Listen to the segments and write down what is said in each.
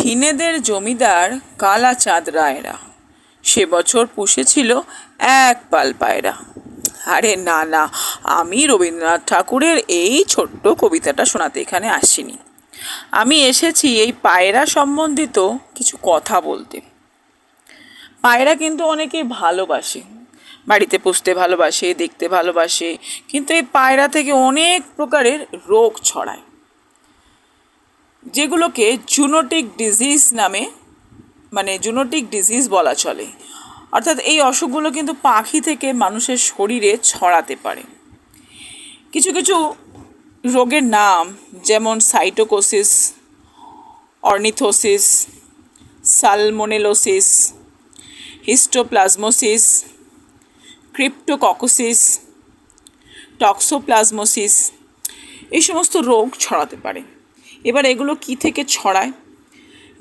ঝিনেদের জমিদার কালাচাঁদ রায়রা। সে বছর পুষেছিল এক পাল পায়রা। আরে না না, আমি রবীন্দ্রনাথ ঠাকুরের এই ছোট্ট কবিতাটা শোনাতে এখানে আসিনি। আমি এসেছি এই পায়রা সম্বন্ধিত কিছু কথা বলতে। পায়রা কিন্তু অনেকেই ভালোবাসে। বাড়িতে পুষতে ভালোবাসে, দেখতে ভালোবাসে, কিন্তু এই পায়রা থেকে অনেক প্রকারের রোগ ছড়ায়। যেগুলোকে জুনোটিক ডিজিজ নামে মানে জুনোটিক ডিজিজ বলা চলে। অর্থাৎ এই অসুখগুলো কিন্তু পাখি থেকে মানুষের শরীরে ছড়াতে পারে। কিছু কিছু রোগের নাম যেমন psittacosis, ornithosis, salmonellosis, histoplasmosis, cryptococcosis, toxoplasmosis, এই সমস্ত রোগ ছড়াতে পারে। এবার এগুলো কি থেকে ছড়ায়?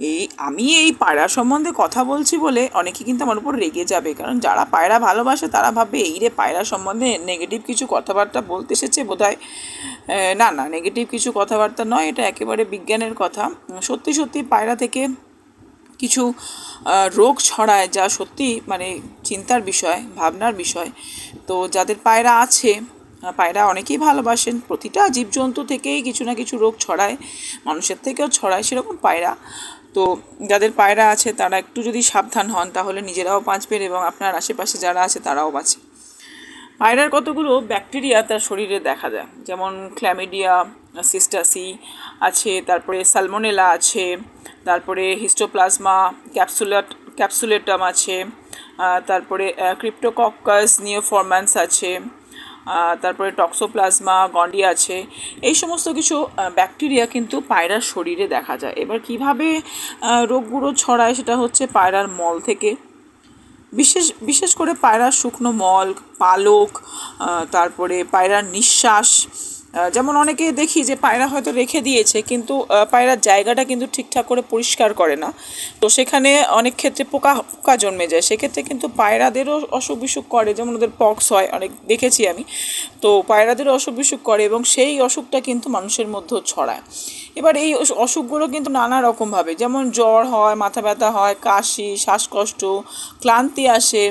এই আমি এই পায়রা সম্বন্ধে কথা বলছি বলে অনেকে কিন্তু আমার উপর রেগে যাবে। কারণ যারা পায়রা ভালোবাসে তারা ভাববে এই রে পায়রা সম্বন্ধে নেগেটিভ কিছু কথাবার্তা বলতে এসেছে বোধ হয় না না নেগেটিভ কিছু কথাবার্তা নয়, এটা একেবারে বিজ্ঞানের কথা। সত্যি সত্যি পায়রা থেকে কিছু রোগ ছড়ায় যা সত্যি মানে চিন্তার বিষয়, ভাবনার বিষয়। তো যাদের পায়রা আছে পায়রা অনেকেই ভালোবাসেন। প্রতিটা জীবজন্তু থেকেই কিছু না কিছু রোগ ছড়ায়, মানুষের থেকেও ছড়ায় সেরকম পায়রা। তো যাদের পায়রা আছে, তারা একটু যদি সাবধান হন, তাহলে নিজেরাও বাঁচবেন এবং আপনার আশেপাশে যারা আছে, তারাও বাঁচে। পায়রার কতগুলো ব্যাকটেরিয়া তার শরীরে দেখা যায়, যেমন ক্ল্যামিডিয়া সিস্টাসি আছে, তারপরে সালমোনেলা আছে, তারপরে হিস্টোপ্লাজমা ক্যাপসুলেট ক্যাপসুলেটাম আছে তারপরে ক্রিপ্টোকক্কাস নিওফরম্যান্স আছে। তারপরে টক্সোপ্লাজমা গন্ডি আছে এই সমস্ত কিছু ব্যাকটেরিয়া কিন্তু পায়রার শরীরে দেখা যায়। এবার কীভাবে রোগগুলো ছড়ায় সেটা হচ্ছে পায়রার মল থেকে। বিশেষ বিশেষ করে পায়রার শুকনো মল, পালক তারপরে পায়রার নিঃশ্বাস যেমন অনেকে দেখি যে পায়রা হয়তো রেখে দিয়েছে, কিন্তু পায়রার জায়গাটা কিন্তু ঠিকঠাক করে পরিষ্কার করে না। তো সেখানে অনেক ক্ষেত্রে পোকা পোকা জন্মে যায়। সেক্ষেত্রে কিন্তু পায়রাদেরও অসুখ বিসুখ করে, যেমন ওদের পক্স হয়, অনেক দেখেছি আমি। তো পায়রাদেরও অসুখ বিসুখ করে এবং সেই অসুখটা কিন্তু মানুষের মধ্যেও ছড়ায়। এবার এই অসুখগুলো কিন্তু নানা রকমভাবে, যেমন জ্বর হয়, মাথা ব্যথা হয়, কাশি, শ্বাসকষ্ট, ক্লান্তি আসে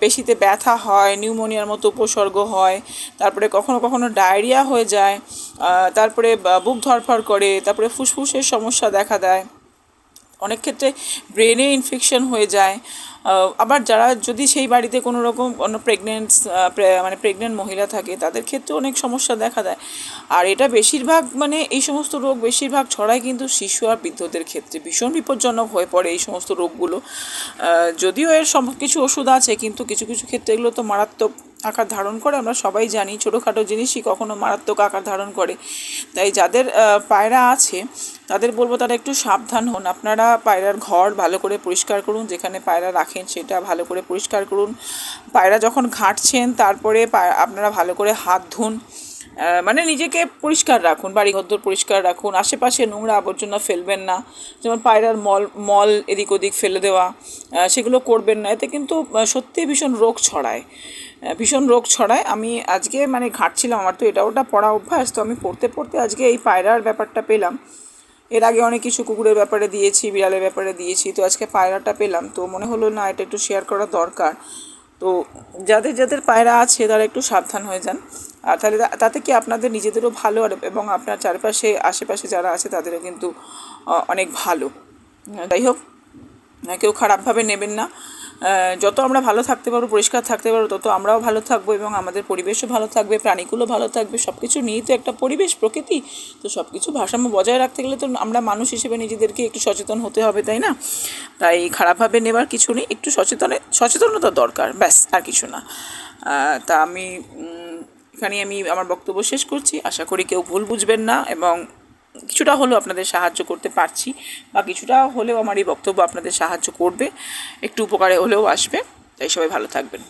পেশিতে ব্যথা হয়, নিউমোনিয়ার মতো উপসর্গ হয়, তারপরে কখনো কখনো ডায়রিয়া হয়ে যায় তারপরে বুক ধরফর করে, তারপরে ফুসফুসের সমস্যা দেখা দেয়। অনেক ক্ষেত্রে ব্রেনে ইনফেকশন হয়ে যায়। আবার যারা যদি সেই বাড়িতে কোনো রকম অন্য প্রেগনেন্ট মানে প্রেগনেন্ট মহিলা থাকে, তাদের ক্ষেত্রে অনেক সমস্যা দেখা দেয়। আর এটা বেশিরভাগ মানে এই সমস্ত রোগ বেশিরভাগ ছড়ায় কিন্তু শিশু আর বৃদ্ধদের ক্ষেত্রে। ভীষণ বিপজ্জনক হয়ে পড়ে এই সমস্ত রোগগুলো। যদিও এর সব কিছু ওষুধ আছে, কিন্তু কিছু কিছু ক্ষেত্রে এগুলো তো মারাত্মক আকার ধারণ করে, আমরা সবাই জানি ছোটোখাটো জিনিসই কখনো মারাত্মক আকার ধারণ করে। তাই যাদের পায়রা আছে, তাদের বলব তারা একটু সাবধান হন। আপনারা পায়রার ঘর ভালো করে পরিষ্কার করুন, যেখানে পায়রা রাখেন সেটা ভালো করে পরিষ্কার করুন। পায়রা যখন ঘাঁটছেন, তারপরে আপনারা ভালো করে হাত ধুন। মানে নিজেকে পরিষ্কার রাখুন বাড়ি ঘরদোর পরিষ্কার রাখুন আশেপাশে নোংরা আবর্জনা ফেলবেন না যেমন পায়রার মল মল এদিক ওদিক ফেলে দেওয়া সেগুলো করবেন না এতে কিন্তু আহ, সত্যিই ভীষণ রোগ ছড়ায়। ভীষণ রোগ ছড়ায়। আমি আজকে মানে ঘাটছিলাম আমার তো এটা ওটা পড়া অভ্যাস তো আমি পড়তে পড়তে আজকে এই পায়রার ব্যাপারটা পেলাম। এর আগে অনেক কিছু কুকুরের ব্যাপারে দিয়েছি বিড়ালের ব্যাপারে দিয়েছি তো আজকে পায়রাটা পেলাম তো মনে হলো না এটা একটু শেয়ার করা দরকার। তো যাদের যাদের পায়রা আছে, তারা একটু সাবধান হয়ে যান। আর তাহলে তাতে কি আপনাদের নিজেদেরও ভালো আর এবং আপনার চারপাশে, আশেপাশে যারা আছে, তাদেরও কিন্তু অনেক ভালো। যাই হোক কেউ খারাপভাবে নেবেন না। যত আমরা ভালো থাকতে পারব, পরিষ্কার থাকতে পারব, তত আমরাও ভালো থাকব এবং আমাদের পরিবেশও ভালো থাকবে, প্রাণীগুলো ভালো থাকবে সব কিছু নিয়েই তো একটা পরিবেশ, প্রকৃতি। তো সব কিছু ভারসাম্য বজায় রাখতে গেলে তো আমরা মানুষ হিসেবে নিজেদেরকে একটু সচেতন হতে হবে, তাই না? তাই খারাপভাবে নেবার কিছু নেই, একটু সচেতনে, সচেতনতা দরকার, ব্যাস, আর কিছু না। তা আমি এখানে আমি আমার বক্তব্য শেষ করছি। আশা করি কেউ ভুল বুঝবেন না এবং কিছুটা হলেও আপনাদের সাহায্য করতে পারছি বা কিছুটা হলেও আমার এই বক্তব্য আপনাদের সাহায্য করবে, একটু উপকারে হলেও আসবে। তাই সবাই ভালো থাকবেন।